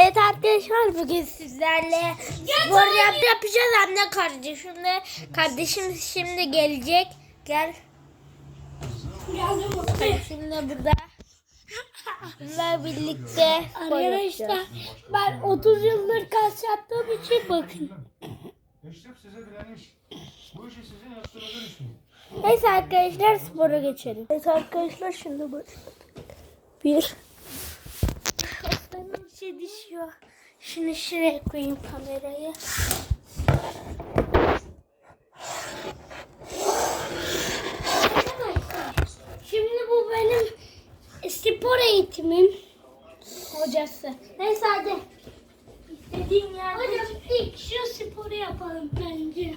Evet arkadaşlar bugün sizlerle spor yap yapacağız anne kardeşimle. Kardeşim şimdi gelecek. Gel. Şimdi burada. Bunlar birlikte Arkadaşlar ben 30 yıldır kas yaptığım için bakın. Neyse arkadaşlar spora geçelim. Evet arkadaşlar şimdi başladık. Bir. Şey düşüyor. Şunu şuraya koyayım kamerayı. Şimdi bu benim spor eğitimim. Hocası. Neyse hadi. İstediğin yerde. Hocam ilk şu sporu yapalım bence.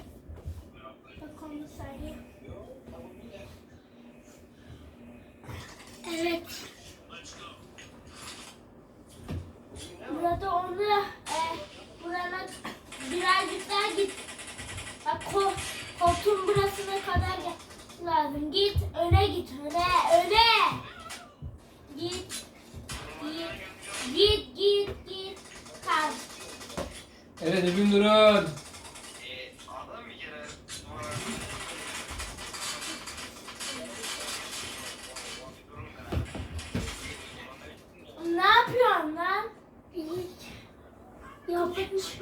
Bak onu öne öne. Git. Git. Git git git. Kal. Evet Ebin kere Ne yapıyorsun lan? Yapmış.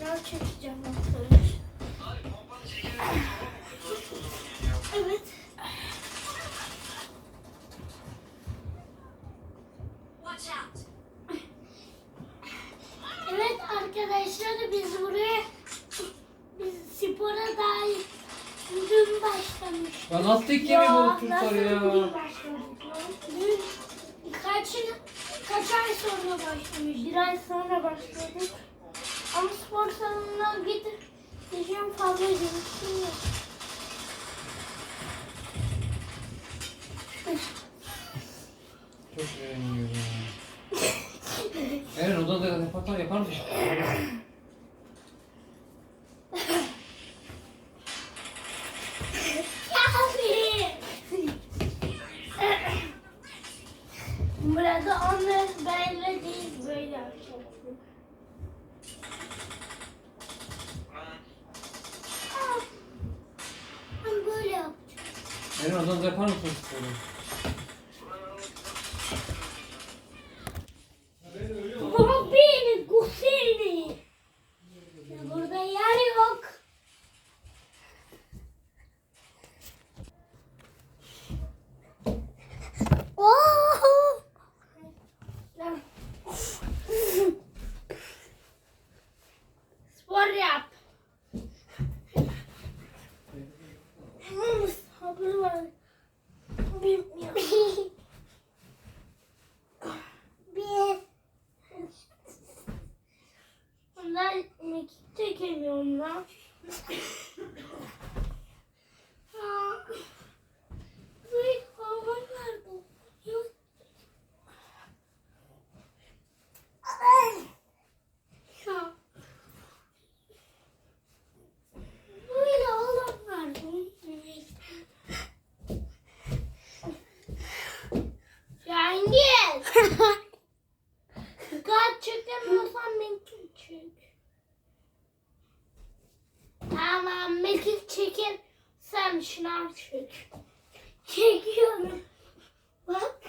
Ne çekeceğim ben Evet. Evet arkadaşlar biz buraya biz spora dair dün başlamıştık. Ya nasıl tutlar ya? Dün kaç, kaç ay sonra başlamış? Bir ay sonra başladık. Ama spor salonuna gidip diyeceğim fazla geliştim 刚才拍了三十多。Çekemiyorum lan. Aa. Ay, hava nerede? Yok. Ay. Ya. Böyle alan nerede? Evet. Cengiz. Kaç çekemiyorsan mekik çek. Mekik çekin. Sen şınav çek. Çekiyorum. Bak.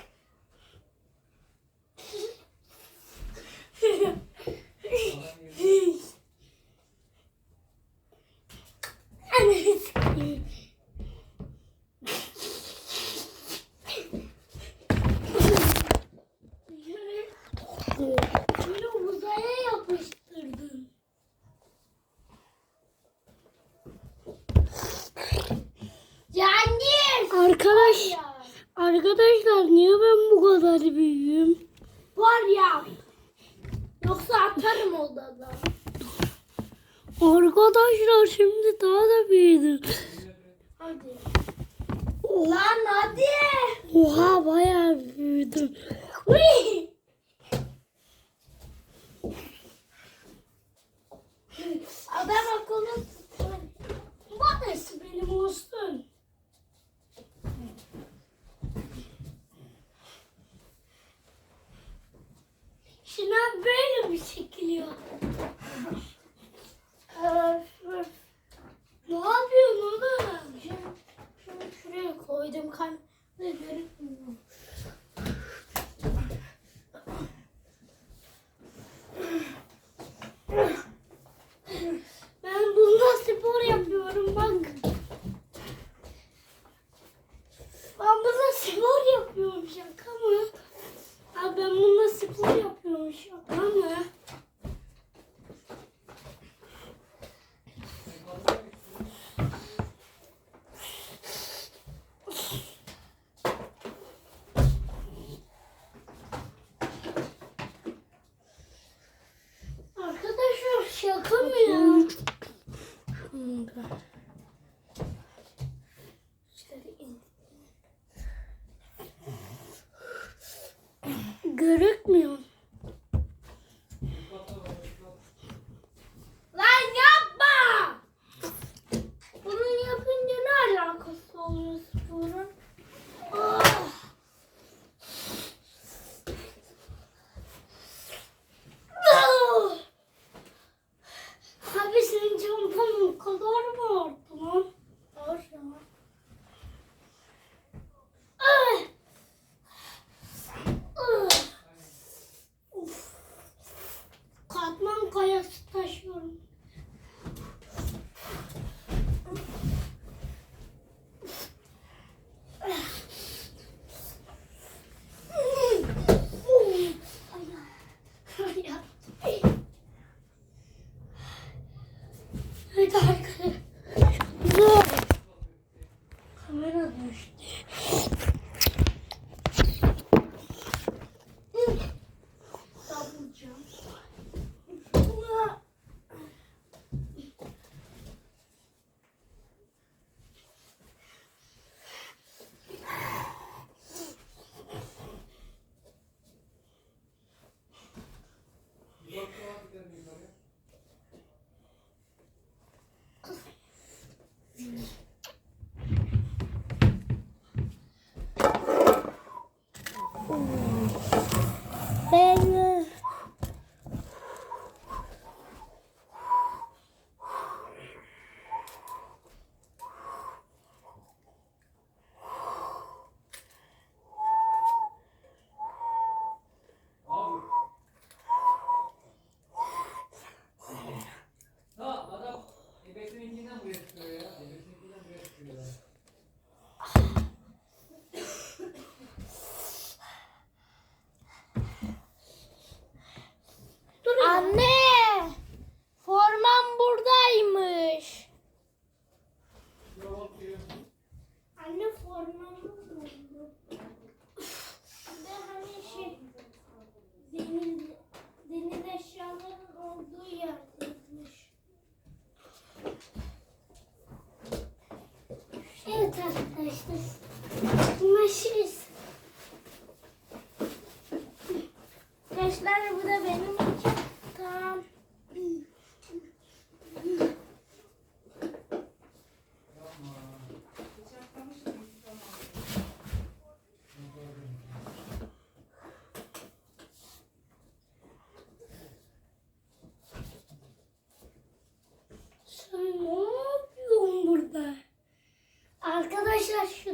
Arkadaş, arkadaşlar niye ben bu kadar büyüğüm? Var ya. Yoksa atarım odada. Arkadaşlar şimdi daha da büyüdüm. Hadi. Lan hadi. oha bayağı büyüdüm. Uy. Şınav böyle mi çekiliyor? Görükmüyor. olduğu yerdeymiş. Evet arkadaşlar.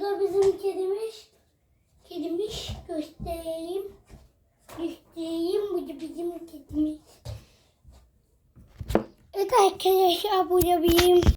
Bu da bizim kedimiz. Kedimiz göstereyim. Göstereyim. Bu da bizim kedimiz. Evet arkadaşlar bu da benim.